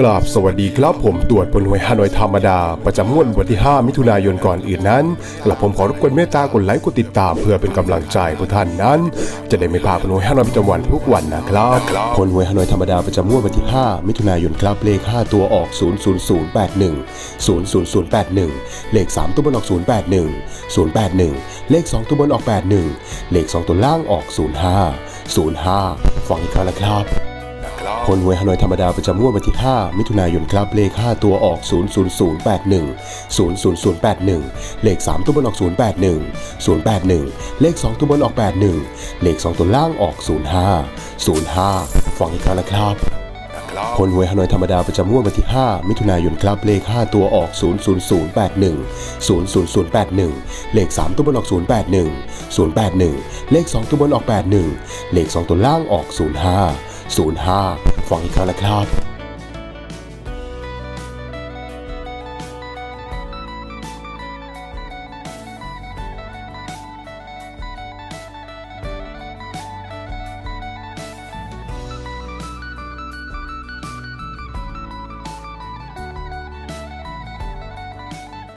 กราบสวัสดีครับผมตรวจผลหวยฮานอยธรรมดา ประจำงวดวันที่ 5 มิถุนายนก่อนอื่นนั้นกลับผมขอรบกวนเมตตากดไลค์กดติดตามเพื่อเป็นกำลังใจผู้ท่านนั้น จะได้ไม่พลาดผลหวยฮานอยประจำวันทุกวันนะครับผลหวยฮานอยธรรมดาประจำงวดวันที่ 5 มิถุนายนครับเลข 5 ตัวออก 00081 00081 เลข 3 ตัวบนออก 081 081 เลข 2 ตัวบนออก 81 เลข 2 ตัวล่างออก 05 05ฟังอีกครั้งนะครับ ผลหวยฮานอยธรรมดาประจำงวดวันที่ 5 มิถุนายนครับ เลข 5 ตัวออก 00081 00081 เลข 3 ตัวบนออก 081 081 เลข 2 ตัวบนออก 81 เลข 2 ตัวล่างออก 05 05ฟังอีกครั้งนะครับผลหวยฮานอยธรรมดาประจำงวดวันที่ 5 มิถุนายนครับเลข 5 ตัวออก 00081 00081 เลข 3 ตัวบนออก 081 081 เลข 2 ตัวบนออก 81 เลข 2 ตัวล่างออก 05 05 ฟังอีกครั้งนะครับ